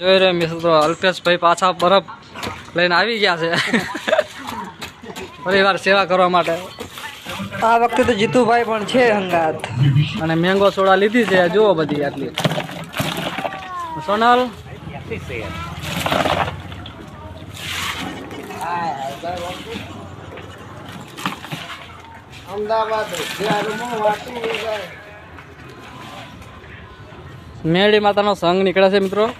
જોઈ રહ્યો મિત્રો અલ્પેશભાઈ પાછા બરફ લઈને આવી ગયા છે. પરિવાર સેવા કરવા માટે. આ વખતે તો જીતુભાઈ પણ છે હંગાત. અને મેંગો સોડા લીધી છે જુઓ બધી આટલી. સોનલ? મેળી માતાનો સંઘ નીકળે છે મિત્રો.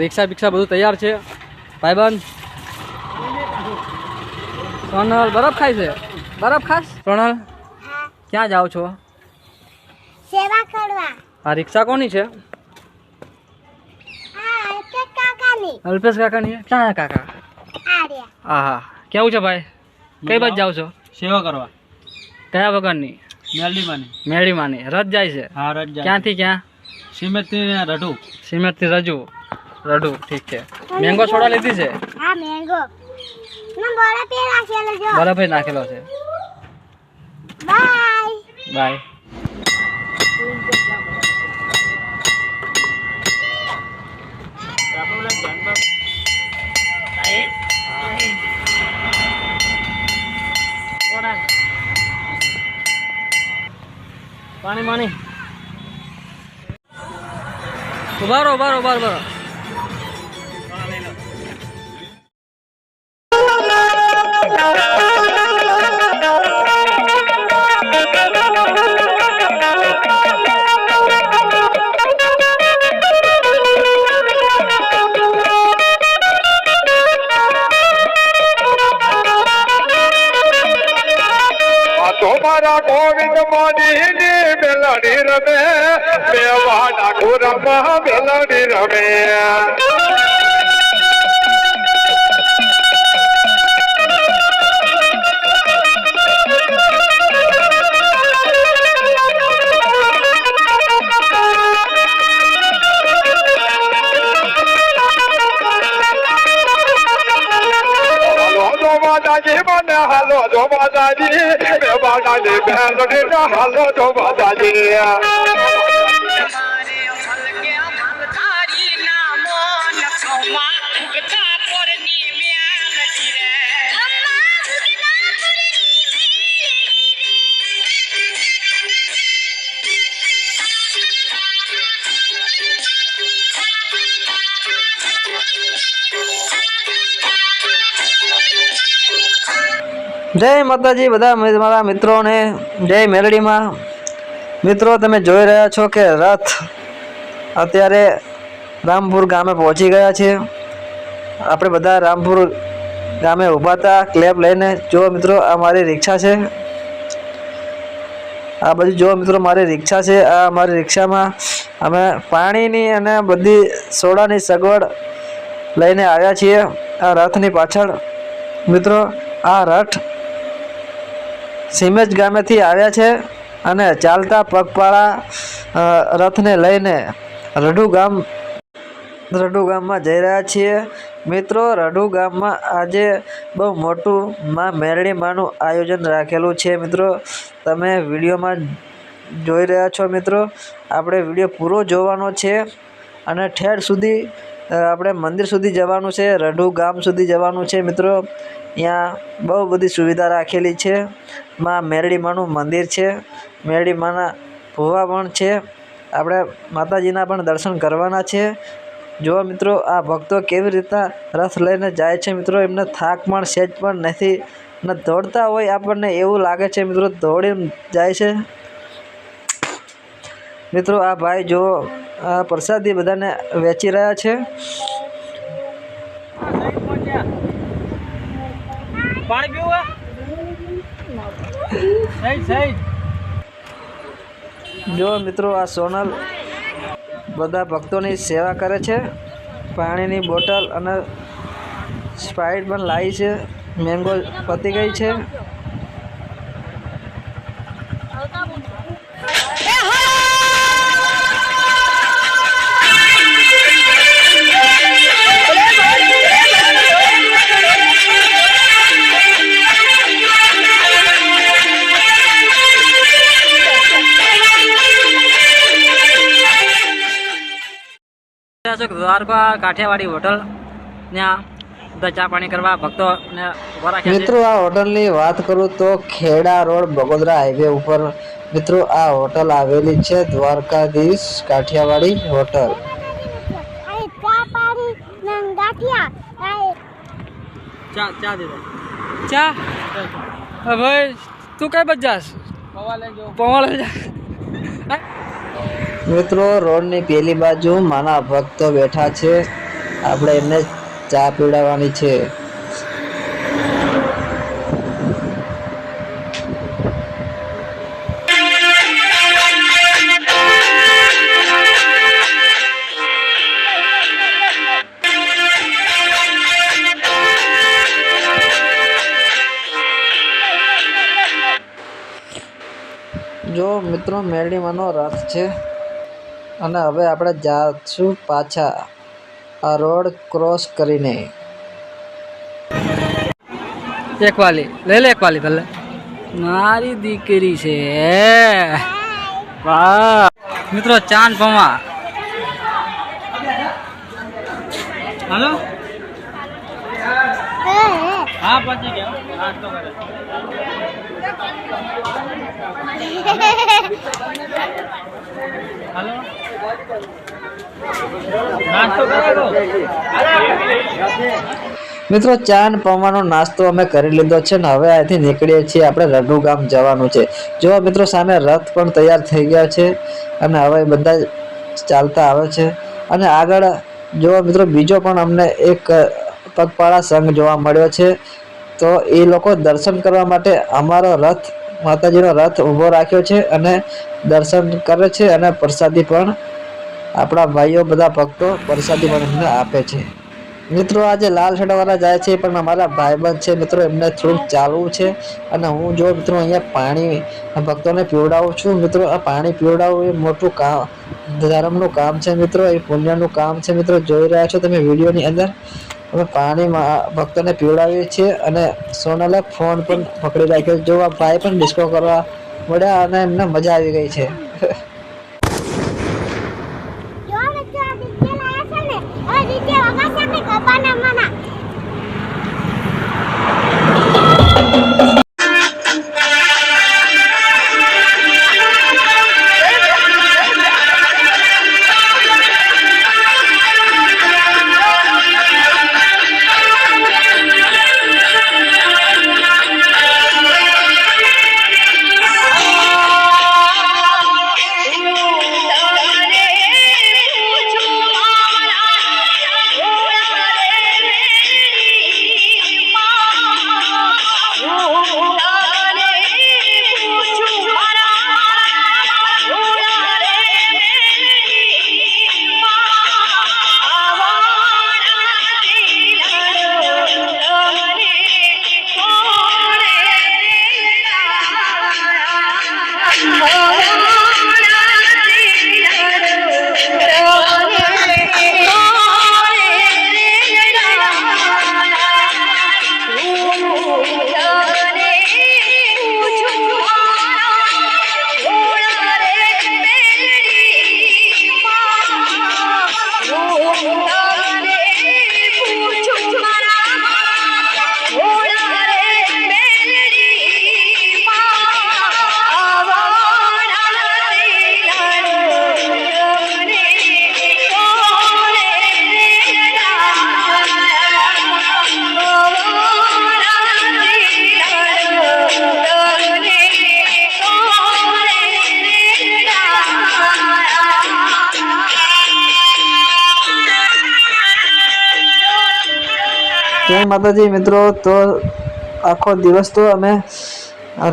રિક્ષા બિક્ષા બધું તૈયાર છે. ભાઈબંધ. સોનલ બરફ ખાય છે? બરફ ખાસ સોનલ ક્યાં જાઓ છો? સેવા કરવા. આ રિક્ષા કોની છે? હા કે કાકાની. અલ્પેશ કાકાની? ક્યાં કાકા? હા હા કેવું છે ભાઈ? કઈ બાજુ જાઓ છો? સેવા કરવા. કયા વગરની? મેળીમાની મેળીમાંની રથ જાય છે. હા રજ ક્યાંથી ક્યાં? સિમેન્ટથી રઢુ સિમેન્ટથી રજુ. રડુ ઠીક છે. મેંગો સોડા લીધી છે? હા મેંગો. ના બોરા તે રાખેલો જો. બરફ નાખેલો છે. બાય. બાય. પાણી પાણી. ઉભારો ઉભારો ઊભા રહો મારા ગોવિંદ મોની મેલડી રમે મેવા ડાકોરમાં મેલડી રમે. મેવા ડાલી મેલડી ને હાલો જો માતાજી જય માતાજી, બધા મારા મિત્રોને, જય મેલડીમાં. મિત્રો, તમે જોઈ રહ્યા છો કે રથ અત્યારે રામપુર ગામે પહોંચી ગયા છે. આપણે બધા રામપુર ગામે ઊભા હતા ક્લેપ લઈને. જો મિત્રો, આ મારી રિક્ષા છે. આ બધું જો મિત્રો, મારી રિક્ષા છે. આ મારી રિક્ષામાં અમે પાણીની અને બધી સોડાની સગવડ લઈને આવ્યા છીએ. આ રથની પાછળ મિત્રો, આ રથ સિમેજ ગામેથી આવ્યા છે અને ચાલતા પગપાળા રથને લઈને રઢુ ગામ, રઢુ ગામમાં જઈ રહ્યા છીએ. મિત્રો, રઢુ ગામમાં આજે બહુ મોટું માં મેરડી માનું આયોજન રાખેલું છે. મિત્રો, તમે વિડીયોમાં જોઈ રહ્યા છો, મિત્રો. આપણે વીડિયો પૂરો જોવાનો છે અને ઠેર સુધી આપણે મંદિર સુધી જવાનું છે, રઢુ ગામ સુધી જવાનું છે, મિત્રો. ત્યાં બહુ બધી સુવિધા રાખેલી છે. માં મેરડી માનું મંદિર છે. મેરડી માના ભૂવા પણ છે. આપણે માતાજીના પણ દર્શન કરવાના છે. જો મિત્રો, આ ભક્તો કેવી રીતના રથ લઈને જાય છે મિત્રો. એમને થાક પણ, સેજ પણ નથી. ને દોડતા હોય આપણને એવું લાગે છે મિત્રો, દોડીને જાય છે. મિત્રો, આ ભાઈ જો આ પ્રસાદી બધાને વેચી રહ્યા છે. પાણી પીવું જો મિત્રો આ સોનલ બધા ભક્તોની સેવા કરે છે. પાણીની બોટલ અને સ્પ્રાઇટ પણ લાવી છે. મેંગો પતી ગઈ છે. રહ્યા છો દ્વારકા કાઠિયાવાડી હોટલ. ત્યાં બધા ચા પાણી કરવા ભક્તો મિત્રો આ હોટલની વાત કરું તો ખેડા રોડ બગોદરા હાઈવે ઉપર. મિત્રો આ હોટલ આવેલી છે દ્વારકાધીશ કાઠિયાવાડી હોટલ. ચા પાણી ને ગાંઠિયા અહીં ચા ચા દે દે. ચા? ભાઈ તું કઈ બચ જાસ પવા લઈ જા. મિત્રો, રોડની પેલી બાજુ માના ભક્તો બેઠા છે. આપણે એમને ચા પીવડાવવાની છે. જો મિત્રો મેરડીમાંનો રથ છે. અને હવે આપણે જાશું પાછા આ રોડ ક્રોસ કરીને. એક વાલી, લઈ લે એક વાલી ભલે મારી દીકરી છે. વાહ. મિત્રો, ચાંદ પમા હાલો? હે હે હા પહોંચી ગયા. નાસ્તો કરે હાલો? મિત્રો, ચા ને પૌવાનો નાસ્તો અમે કરી લીધો છે ને હવે અહીંથી નીકળીએ છીએ આપણે રઢુ ગામ જવાનું છે. જો મિત્રો, સામે રથ પણ તૈયાર થઈ ગયા છે અને હવે બધા ચાલતા આવે છે. અને આગળ જો મિત્રો, બીજો પણ અમને એક પગપાળા સંઘ જોવા મળ્યો છે. તો એ લોકો દર્શન કરવા માટે અમારો રથ, માતાજીનો રથ ઊભો રાખ્યો છે અને દર્શન કરે છે અને પ્રસાદી પણ આપણા ભાઈઓ બધા ભક્તો પ્રસાદી પણ આપે છે. મિત્રો, આજે લાલ શેડાવાળા જાય છે, પણ અમારા ભાઈબંધ છે. મિત્રો, એમને થોડુંક ચાલવું છે અને હું જો મિત્રો અહીંયા પાણી ભક્તોને પીવડાવું છું. મિત્રો, આ પાણી પીવડાવવું એ મોટું કામ ધર્મનું કામ છે મિત્રો, એ પુણ્યનું કામ છે મિત્રો. જોઈ રહ્યા છો તમે વિડીયોની અંદર. અમે પાણી ભક્તોને પીવડાવીએ છીએ અને સોનલે ફોન પણ પકડી રાખ્યો. જો આ ભાઈ પણ ડિસ્કો કરવા મળ્યા અને એમને મજા આવી ગઈ છે. માતાજી, મિત્રો, તો આખો દિવસ તો અમે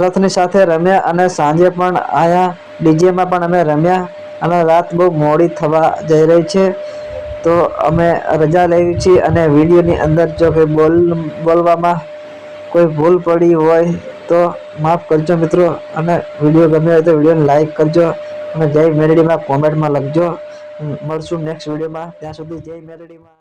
રથની સાથે રમ્યા અને સાંજે પણ આયા, ડીજેમાં પણ અમે રમ્યા અને રાત બહુ મોડી થવા જઈ રહી છે. તો અમે રજા લેવી છીએ અને વિડીયોની અંદર જો કંઈ બોલ, બોલવામાં કોઈ ભૂલ પડી હોય તો માફ કરજો, મિત્રો, અને વીડિયો ગમ્યો હોય તો વિડીયોને લાઈક કરજો અને જય મેરડીમાં કોમેન્ટમાં લખજો. મળશું નેક્સ્ટ વિડીયોમાં. ત્યાં સુધી જય મેરડીમાં.